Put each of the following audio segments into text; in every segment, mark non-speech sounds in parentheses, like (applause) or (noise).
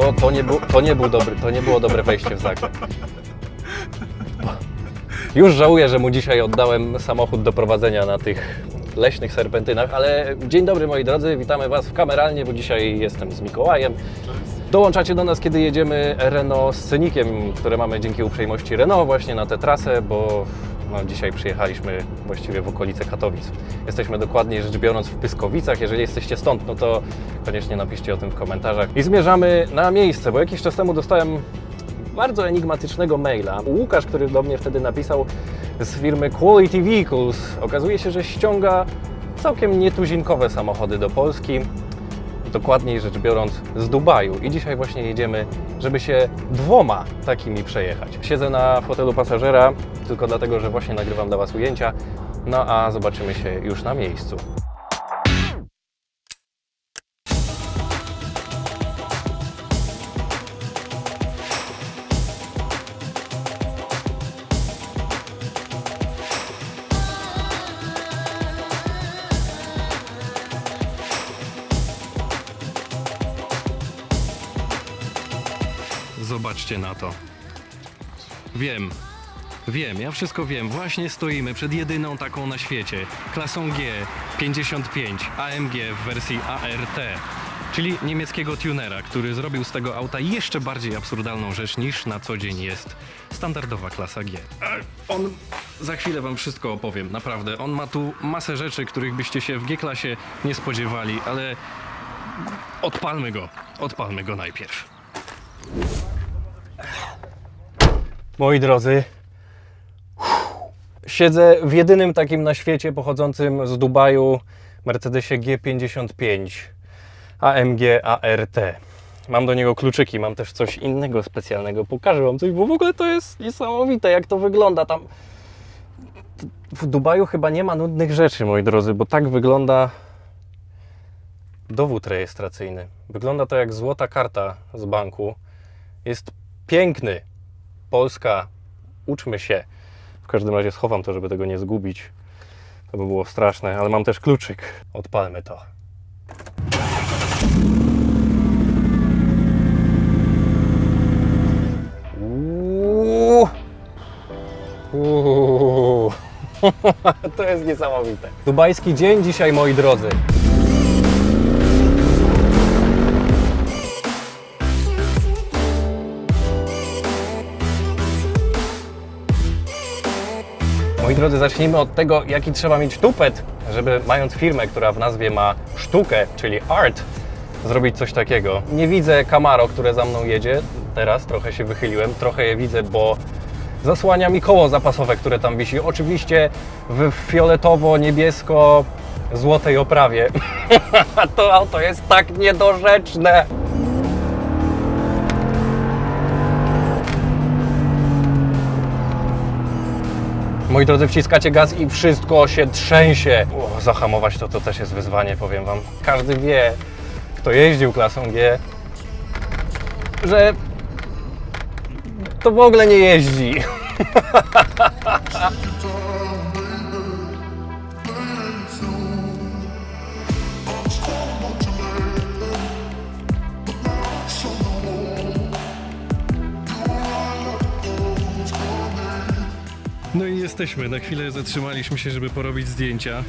to, to, nie, był, to nie był dobry, to nie było dobre wejście w zakręt. Już żałuję, że mu dzisiaj oddałem samochód do prowadzenia na tych leśnych serpentynach, ale dzień dobry moi drodzy, witamy Was w kameralnie, bo dzisiaj jestem z Mikołajem. Dołączacie do nas, kiedy jedziemy Renault Scenikiem, które mamy dzięki uprzejmości Renault właśnie na tę trasę, bo no, dzisiaj przyjechaliśmy właściwie w okolice Katowic. Jesteśmy dokładniej rzecz biorąc w Pyskowicach. Jeżeli jesteście stąd, no to koniecznie napiszcie o tym w komentarzach. I zmierzamy na miejsce, bo jakiś czas temu dostałem bardzo enigmatycznego maila. Łukasz, który do mnie wtedy napisał z firmy Quality Vehicles, okazuje się, że ściąga całkiem nietuzinkowe samochody do Polski. Dokładniej rzecz biorąc z Dubaju. I dzisiaj właśnie jedziemy, żeby się dwoma takimi przejechać. Siedzę na fotelu pasażera tylko dlatego, że właśnie nagrywam dla Was ujęcia. No a zobaczymy się już na miejscu. Zobaczcie na to. Wiem, wiem, ja wszystko wiem. Właśnie stoimy przed jedyną taką na świecie. Klasą G 55 AMG w wersji ART. Czyli niemieckiego tunera, który zrobił z tego auta jeszcze bardziej absurdalną rzecz niż na co dzień jest standardowa klasa G. On, za chwilę wam wszystko opowiem, naprawdę. On ma tu masę rzeczy, których byście się w G-klasie nie spodziewali, ale odpalmy go, odpalmy go najpierw. Moi drodzy, siedzę w jedynym takim na świecie pochodzącym z Dubaju Mercedesie G55 AMG ART. Mam do niego kluczyki, mam też coś innego specjalnego. Pokażę Wam coś, bo w ogóle to jest niesamowite, jak to wygląda tam. W Dubaju chyba nie ma nudnych rzeczy, moi drodzy, bo tak wygląda dowód rejestracyjny. Wygląda to jak złota karta z banku. Jest piękny. Polska, uczmy się. W każdym razie schowam to, żeby tego nie zgubić. To by było straszne, ale mam też kluczyk. Odpalmy to. Uuu. (laughs) To jest niesamowite. Dubajski dzień dzisiaj, moi drodzy. Moi drodzy, zacznijmy od tego, jaki trzeba mieć tupet, żeby mając firmę, która w nazwie ma sztukę, czyli art, zrobić coś takiego. Nie widzę Camaro, które za mną jedzie. Teraz trochę się wychyliłem, trochę je widzę, bo zasłania mi koło zapasowe, które tam wisi. Oczywiście w fioletowo-niebiesko-złotej oprawie. (laughs) to auto jest tak niedorzeczne. Moi drodzy, wciskacie gaz i wszystko się trzęsie. O, zahamować to, to też jest wyzwanie, powiem Wam. Każdy wie, kto jeździł klasą G, że to w ogóle nie jeździ. (laughs) jesteśmy. Na chwilę zatrzymaliśmy się, żeby porobić zdjęcia.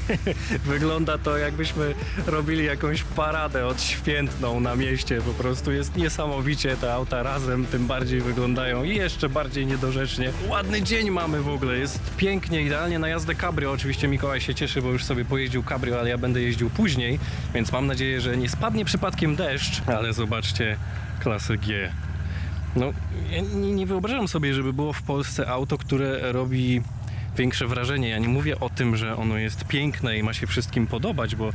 (laughs) Wygląda to jakbyśmy robili jakąś paradę odświętną na mieście. Po prostu jest niesamowicie. Te auta razem tym bardziej wyglądają i jeszcze bardziej niedorzecznie. Ładny dzień mamy w ogóle. Jest pięknie, idealnie na jazdę cabrio. Oczywiście Mikołaj się cieszy, bo już sobie pojeździł cabrio, ale ja będę jeździł później, więc mam nadzieję, że nie spadnie przypadkiem deszcz. Ale zobaczcie klasę G. No, ja nie, nie wyobrażam sobie, żeby było w Polsce auto, które robi większe wrażenie. Ja nie mówię o tym, że ono jest piękne i ma się wszystkim podobać, bo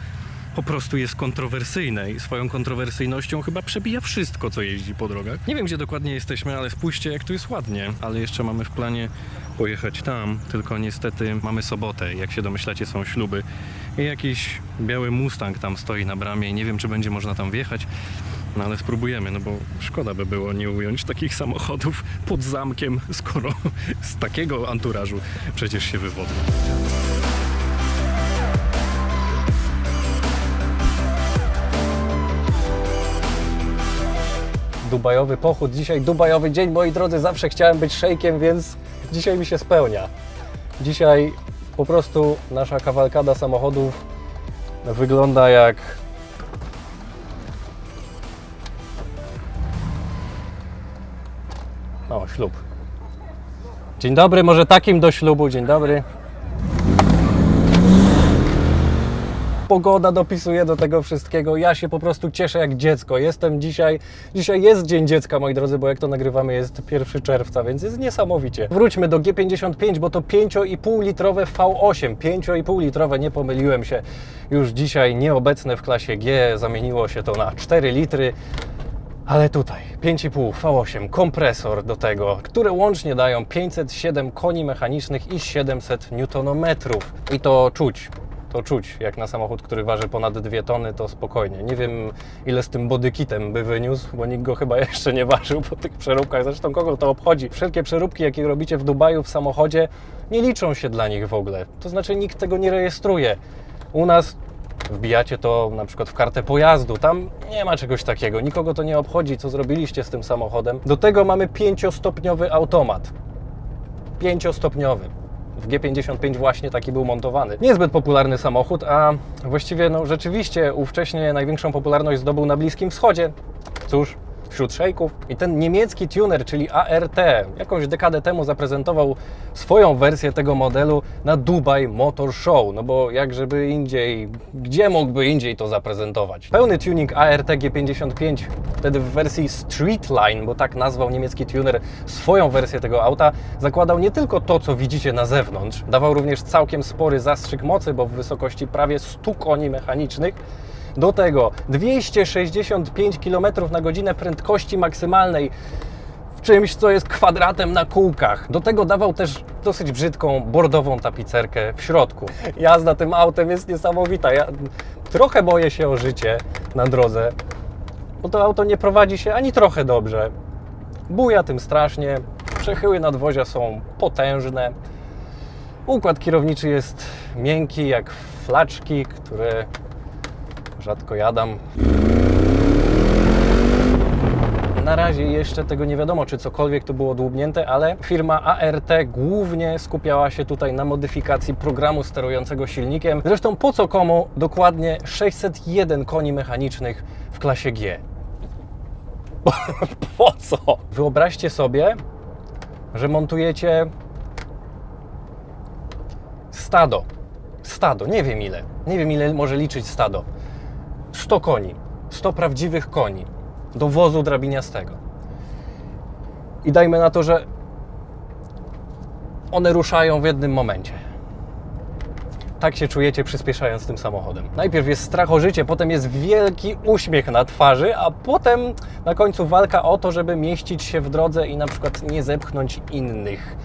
po prostu jest kontrowersyjne i swoją kontrowersyjnością chyba przebija wszystko, co jeździ po drogach. Nie wiem, gdzie dokładnie jesteśmy, ale spójrzcie, jak tu jest ładnie. Ale jeszcze mamy w planie pojechać tam, tylko niestety mamy sobotę. Jak się domyślacie, są śluby. I jakiś biały Mustang tam stoi na bramie i nie wiem, czy będzie można tam wjechać. No ale spróbujemy, no bo szkoda by było nie ująć takich samochodów pod zamkiem, skoro z takiego anturażu przecież się wywodzą. dubajowy pochód. Dzisiaj dubajowy dzień, moi drodzy. Zawsze chciałem być szejkiem, więc dzisiaj mi się spełnia. Dzisiaj po prostu nasza kawalkada samochodów wygląda jak ślub. Dzień dobry, może takim do ślubu. Dzień dobry. Pogoda dopisuje do tego wszystkiego. Ja się po prostu cieszę jak dziecko. Jestem dzisiaj. Dzisiaj jest Dzień Dziecka, moi drodzy, bo jak to nagrywamy jest 1 czerwca, więc jest niesamowicie. Wróćmy do G55, bo to 5,5 litrowe V8. 5,5 litrowe, nie pomyliłem się. Już dzisiaj nieobecne w klasie G zamieniło się to na 4 litry. Ale tutaj 5,5 V8 kompresor do tego, które łącznie dają 507 koni mechanicznych i 700 Nm. I to czuć. To czuć, jak na samochód, który waży ponad 2 tony, to spokojnie. Nie wiem, ile z tym bodykitem by wyniósł, bo nikt go chyba (laughs) jeszcze nie ważył po tych przeróbkach. Zresztą kogo to obchodzi? Wszelkie przeróbki, jakie robicie w Dubaju w samochodzie, nie liczą się dla nich w ogóle. To znaczy, nikt tego nie rejestruje. U nas wbijacie to na przykład w kartę pojazdu. Tam nie ma czegoś takiego, nikogo to nie obchodzi, co zrobiliście z tym samochodem. Do tego mamy pięciostopniowy automat. Pięciostopniowy. W G55 właśnie taki był montowany. Niezbyt popularny samochód, a właściwie no rzeczywiście ówcześnie największą popularność zdobył na Bliskim Wschodzie. Cóż, wśród szejków. I ten niemiecki tuner, czyli ART, jakąś dekadę temu zaprezentował swoją wersję tego modelu na Dubai Motor Show. No bo jak żeby indziej, gdzie mógłby indziej to zaprezentować? Pełny tuning ART G55, wtedy w wersji Streetline, bo tak nazwał niemiecki tuner swoją wersję tego auta, zakładał nie tylko to, co widzicie na zewnątrz, dawał również całkiem spory zastrzyk mocy, bo w wysokości prawie 100 koni mechanicznych, do tego 265 km na godzinę prędkości maksymalnej w czymś, co jest kwadratem na kółkach. Do tego dawał też dosyć brzydką, bordową tapicerkę w środku. Jazda tym autem jest niesamowita. Ja trochę boję się o życie na drodze, bo to auto nie prowadzi się ani trochę dobrze. Buja tym strasznie, przechyły nadwozia są potężne. Układ kierowniczy jest miękki jak flaczki, które rzadko jadam. Na razie jeszcze tego nie wiadomo, czy cokolwiek tu było dłubnięte, ale firma ART głównie skupiała się tutaj na modyfikacji programu sterującego silnikiem. Zresztą po co komu dokładnie 601 koni mechanicznych w klasie G? (laughs) po co? Wyobraźcie sobie, że montujecie stado. Stado, nie wiem ile. Nie wiem ile może liczyć stado. 100 koni, 100 prawdziwych koni do wozu drabiniastego. I dajmy na to, że one ruszają w jednym momencie. Tak się czujecie przyspieszając tym samochodem. Najpierw jest strach o życie, potem jest wielki uśmiech na twarzy, a potem na końcu walka o to, żeby mieścić się w drodze i na przykład nie zepchnąć innych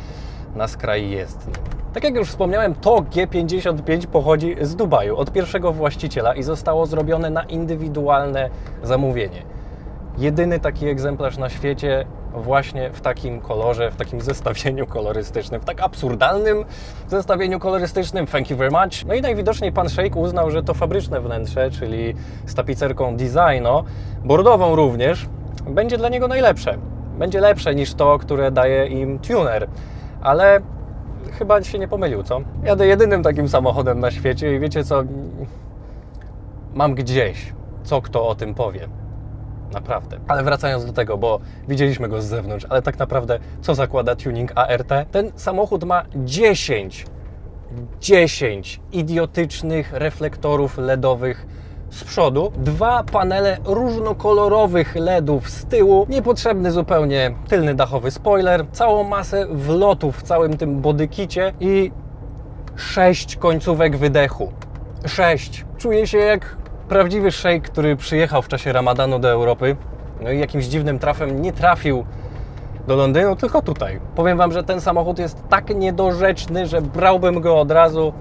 na skraj jezdni. Tak jak już wspomniałem, to G55 pochodzi z Dubaju od pierwszego właściciela i zostało zrobione na indywidualne zamówienie. Jedyny taki egzemplarz na świecie właśnie w takim kolorze, w takim (laughs) zestawieniu kolorystycznym, w tak absurdalnym zestawieniu kolorystycznym. Thank you very much. No i najwidoczniej pan Sheikh uznał, że to fabryczne wnętrze, czyli z tapicerką Designo, bordową również, będzie dla niego najlepsze. Będzie lepsze niż to, które daje im tuner. Ale chyba się nie pomylił, co? Jadę jedynym takim samochodem na świecie i wiecie co? Mam gdzieś, co kto o tym powie. Naprawdę. Ale wracając do tego, bo widzieliśmy go z zewnątrz, ale tak naprawdę co zakłada tuning ART? Ten samochód ma 10, 10 idiotycznych reflektorów LEDowych z przodu, dwa panele różnokolorowych LEDów z tyłu, niepotrzebny zupełnie tylny dachowy spoiler, całą masę wlotów w całym tym bodykicie i sześć końcówek wydechu. Sześć. Czuję się jak prawdziwy szejk, który przyjechał w czasie ramadanu do Europy, no i jakimś dziwnym trafem nie trafił do Londynu, tylko tutaj. Powiem Wam, że ten samochód jest tak niedorzeczny, że brałbym go od razu,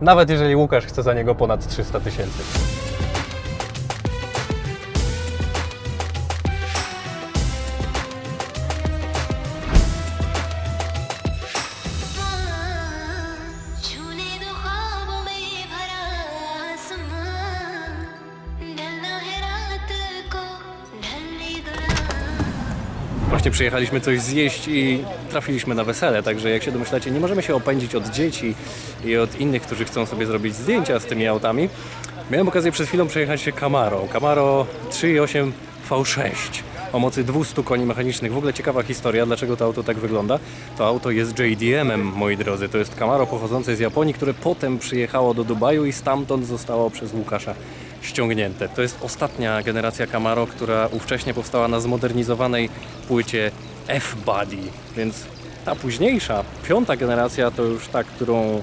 nawet jeżeli Łukasz chce za niego ponad 300 tysięcy. Właśnie przyjechaliśmy coś zjeść i trafiliśmy na wesele, także jak się domyślacie, nie możemy się opędzić od dzieci i od innych, którzy chcą sobie zrobić zdjęcia z tymi autami. Miałem okazję przed chwilą przejechać się Camaro. Camaro 3.8 V6 o mocy 200 koni mechanicznych. W ogóle ciekawa historia, dlaczego to auto tak wygląda. To auto jest JDM-em, moi drodzy. To jest Camaro pochodzące z Japonii, które potem przyjechało do Dubaju i stamtąd zostało przez Łukasza ściągnięte. To jest ostatnia generacja Camaro, która ówcześnie powstała na zmodernizowanej płycie F-Body, więc ta późniejsza, piąta generacja to już ta, którą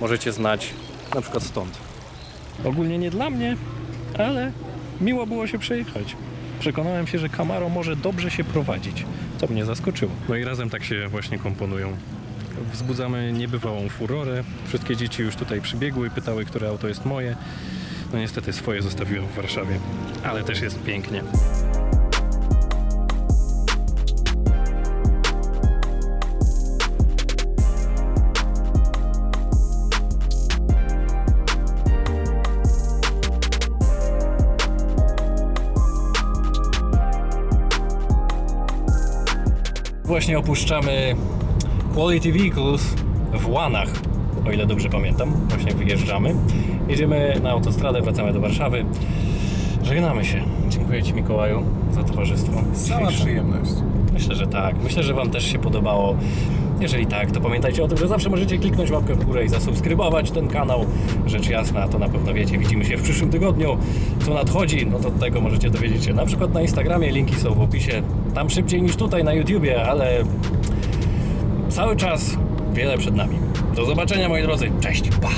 możecie znać na przykład stąd. Ogólnie nie dla mnie, ale miło było się przejechać. Przekonałem się, że Camaro może dobrze się prowadzić, co mnie zaskoczyło. No i razem tak się właśnie komponują. Wzbudzamy niebywałą furorę. Wszystkie dzieci już tutaj przybiegły, pytały, które auto jest moje. No niestety swoje zostawiłem w Warszawie, ale też jest pięknie. Właśnie opuszczamy Quality Vehicles w Łanach, o ile dobrze pamiętam. Właśnie wyjeżdżamy. Jedziemy na autostradę, wracamy do Warszawy. Żegnamy się. Dziękuję Ci Mikołaju za towarzystwo. Dzisiejsze. przyjemność. Myślę, że tak. Myślę, że Wam też się podobało. Jeżeli tak, to pamiętajcie o tym, że zawsze możecie kliknąć łapkę w górę i zasubskrybować ten kanał. Rzecz jasna, to na pewno wiecie. Widzimy się w przyszłym tygodniu. Co nadchodzi, no to tego możecie dowiedzieć się na przykład na Instagramie. Linki są w opisie. Tam szybciej niż tutaj na YouTubie, ale cały czas wiele przed nami. Do zobaczenia moi drodzy. Cześć. Pa!